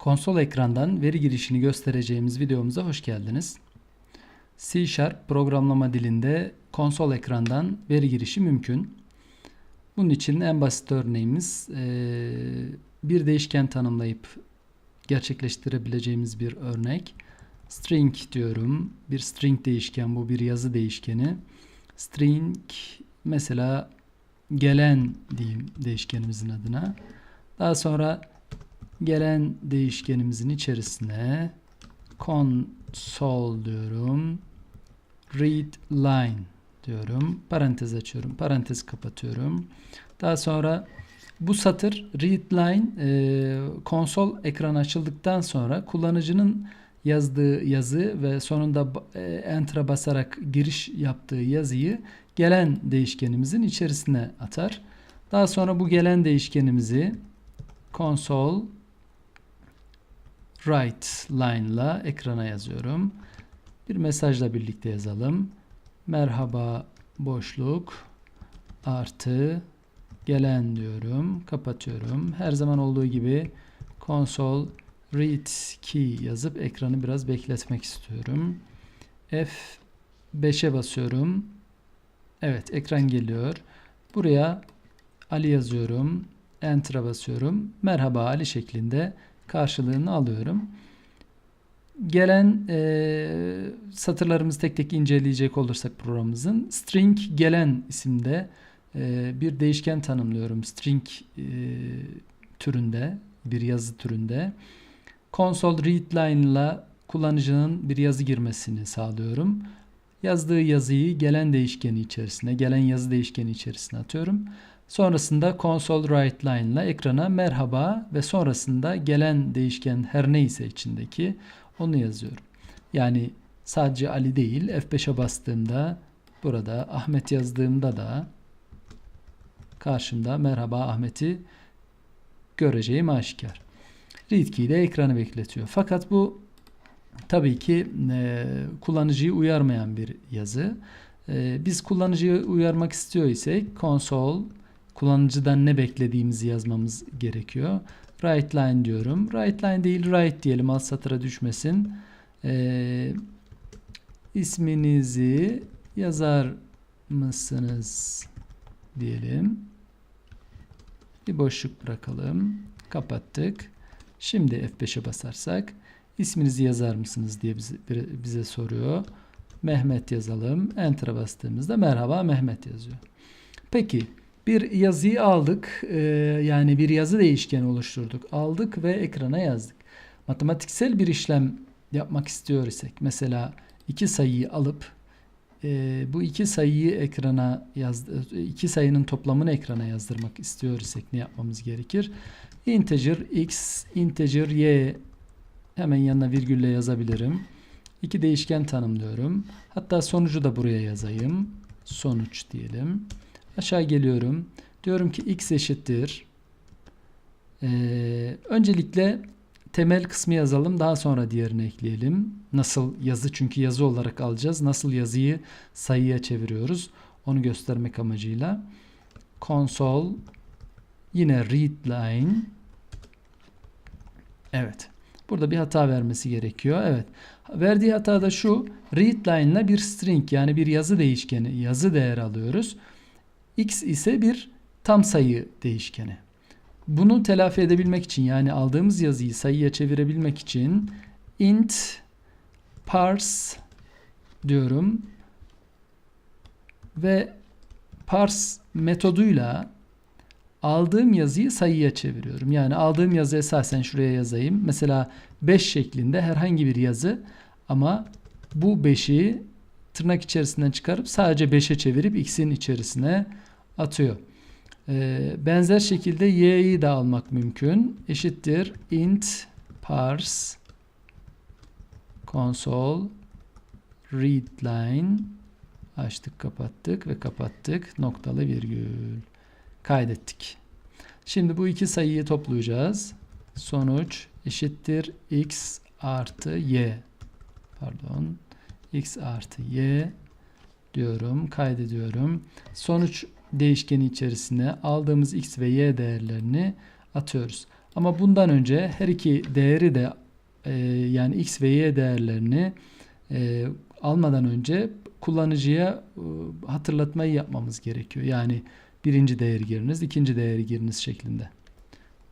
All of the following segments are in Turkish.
Konsol ekrandan veri girişini göstereceğimiz videomuza hoş geldiniz. C Sharp programlama dilinde konsol ekrandan veri girişi mümkün. Bunun için en basit örneğimiz eee, bir değişken tanımlayıp gerçekleştirebileceğimiz bir örnek. String diyorum. Bir string değişken bu bir yazı değişkeni. String mesela gelen diyeyim değişkenimizin adına. Daha sonra gelen değişkenimizin içerisine console diyorum. Read line diyorum. Parantez açıyorum. Parantez kapatıyorum. Daha sonra bu satır read line e, konsol ekranı açıldıktan sonra kullanıcının yazdığı yazı ve sonunda e, enter'a basarak giriş yaptığı yazıyı gelen değişkenimizin içerisine atar. Daha sonra bu gelen değişkenimizi console write line ile ekrana yazıyorum. Bir mesajla birlikte yazalım. Merhaba boşluk artı gelen diyorum. Kapatıyorum. Her zaman olduğu gibi console read key yazıp ekranı biraz bekletmek istiyorum. F5'e basıyorum. Evet ekran geliyor. Buraya Ali yazıyorum. Enter'a basıyorum. Merhaba Ali şeklinde karşılığını alıyorum. Gelen e, satırlarımızı tek tek inceleyecek olursak programımızın string gelen isimde e, bir değişken tanımlıyorum. String e, türünde bir yazı türünde. Console read line ile kullanıcının bir yazı girmesini sağlıyorum. Yazdığı yazıyı gelen değişkeni içerisine, gelen yazı değişkeni içerisine atıyorum. Sonrasında console write line ile ekrana merhaba ve sonrasında gelen değişken her neyse içindeki onu yazıyorum. Yani sadece Ali değil F5'e bastığımda burada Ahmet yazdığımda da karşımda merhaba Ahmet'i göreceğim aşikar. Read key de ekranı bekletiyor. Fakat bu tabii ki e, kullanıcıyı uyarmayan bir yazı. E, biz kullanıcıyı uyarmak istiyor isek console kullanıcıdan ne beklediğimizi yazmamız gerekiyor. Write line diyorum. Write line değil write diyelim alt satıra düşmesin. E, isminizi yazar mısınız diyelim. Bir boşluk bırakalım. Kapattık. Şimdi F5'e basarsak isminizi yazar mısınız diye bize, bize soruyor. Mehmet yazalım. Enter'a bastığımızda merhaba Mehmet yazıyor. Peki bir yazıyı aldık. Ee, yani bir yazı değişkeni oluşturduk. Aldık ve ekrana yazdık. Matematiksel bir işlem yapmak istiyor isek mesela iki sayıyı alıp e, bu iki sayıyı ekrana yaz iki sayının toplamını ekrana yazdırmak istiyor isek ne yapmamız gerekir? Integer x, integer y hemen yanına virgülle yazabilirim. İki değişken tanımlıyorum. Hatta sonucu da buraya yazayım. Sonuç diyelim. Aşağı geliyorum. Diyorum ki x eşittir. Ee, öncelikle temel kısmı yazalım. Daha sonra diğerini ekleyelim. Nasıl yazı çünkü yazı olarak alacağız. Nasıl yazıyı sayıya çeviriyoruz. Onu göstermek amacıyla. Console yine read line Evet. Burada bir hata vermesi gerekiyor. Evet. Verdiği hata da şu. Read ile bir string yani bir yazı değişkeni, yazı değer alıyoruz. X ise bir tam sayı değişkeni. Bunu telafi edebilmek için yani aldığımız yazıyı sayıya çevirebilmek için int parse diyorum ve parse metoduyla aldığım yazıyı sayıya çeviriyorum. Yani aldığım yazı esasen şuraya yazayım. Mesela 5 şeklinde herhangi bir yazı ama bu 5'i tırnak içerisinden çıkarıp sadece 5'e çevirip x'in içerisine atıyor. Ee, benzer şekilde y'yi de almak mümkün. Eşittir int parse console read line açtık kapattık ve kapattık noktalı virgül kaydettik. Şimdi bu iki sayıyı toplayacağız. Sonuç eşittir x artı y. Pardon. x artı y diyorum. Kaydediyorum. Sonuç değişkeni içerisine aldığımız x ve y değerlerini atıyoruz. Ama bundan önce her iki değeri de e, yani x ve y değerlerini e, almadan önce kullanıcıya e, hatırlatmayı yapmamız gerekiyor. Yani birinci değeri giriniz, ikinci değeri giriniz şeklinde.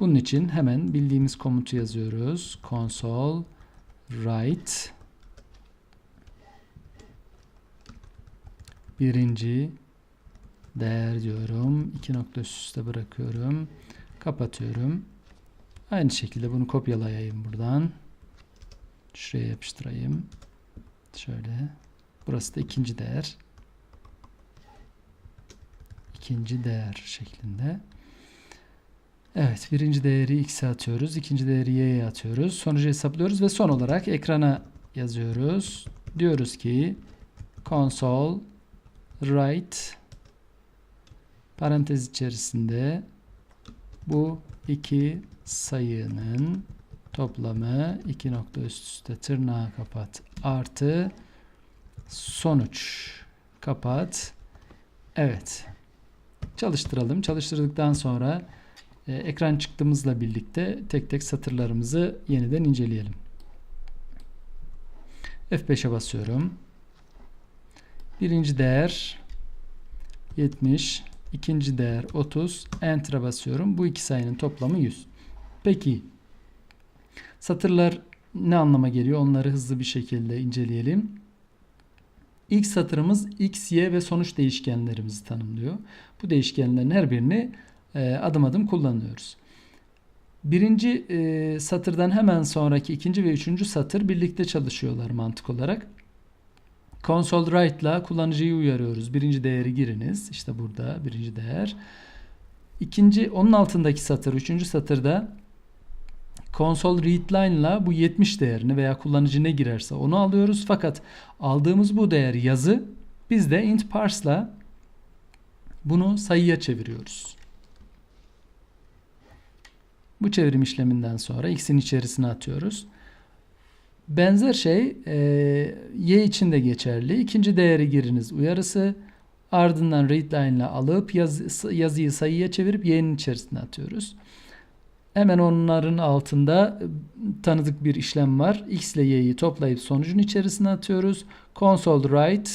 Bunun için hemen bildiğimiz komutu yazıyoruz. Console write birinci değer diyorum. İki nokta üst üste bırakıyorum. Kapatıyorum. Aynı şekilde bunu kopyalayayım buradan. Şuraya yapıştırayım. Şöyle. Burası da ikinci değer. İkinci değer şeklinde. Evet birinci değeri x'e atıyoruz. ikinci değeri y'ye atıyoruz. Sonucu hesaplıyoruz ve son olarak ekrana yazıyoruz. Diyoruz ki console write parantez içerisinde bu iki sayının toplamı iki nokta üst üste tırnağı kapat artı sonuç kapat. Evet. Çalıştıralım. Çalıştırdıktan sonra e, ekran çıktığımızla birlikte tek tek satırlarımızı yeniden inceleyelim. F5'e basıyorum. Birinci değer 70, ikinci değer 30, Enter'a basıyorum. Bu iki sayının toplamı 100. Peki satırlar ne anlama geliyor? Onları hızlı bir şekilde inceleyelim. İlk satırımız x, y ve sonuç değişkenlerimizi tanımlıyor. Bu değişkenlerin her birini e, adım adım kullanıyoruz. Birinci e, satırdan hemen sonraki ikinci ve üçüncü satır birlikte çalışıyorlar mantık olarak. Console write ile kullanıcıyı uyarıyoruz. Birinci değeri giriniz. İşte burada birinci değer. İkinci onun altındaki satır, üçüncü satırda console readline ile bu 70 değerini veya kullanıcı ne girerse onu alıyoruz. Fakat aldığımız bu değer yazı biz de int parse ile bunu sayıya çeviriyoruz. Bu çevrim işleminden sonra x'in içerisine atıyoruz. Benzer şey e, y için de geçerli. İkinci değeri giriniz uyarısı. Ardından readline ile alıp yaz, yazıyı sayıya çevirip y'nin içerisine atıyoruz. Hemen onların altında tanıdık bir işlem var. X ile y'yi toplayıp sonucun içerisine atıyoruz. Console write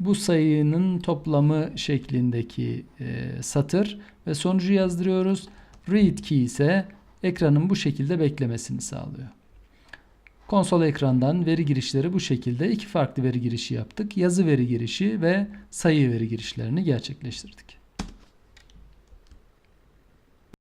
bu sayının toplamı şeklindeki e, satır ve sonucu yazdırıyoruz. Read key ise ekranın bu şekilde beklemesini sağlıyor. Konsol ekrandan veri girişleri bu şekilde iki farklı veri girişi yaptık. Yazı veri girişi ve sayı veri girişlerini gerçekleştirdik.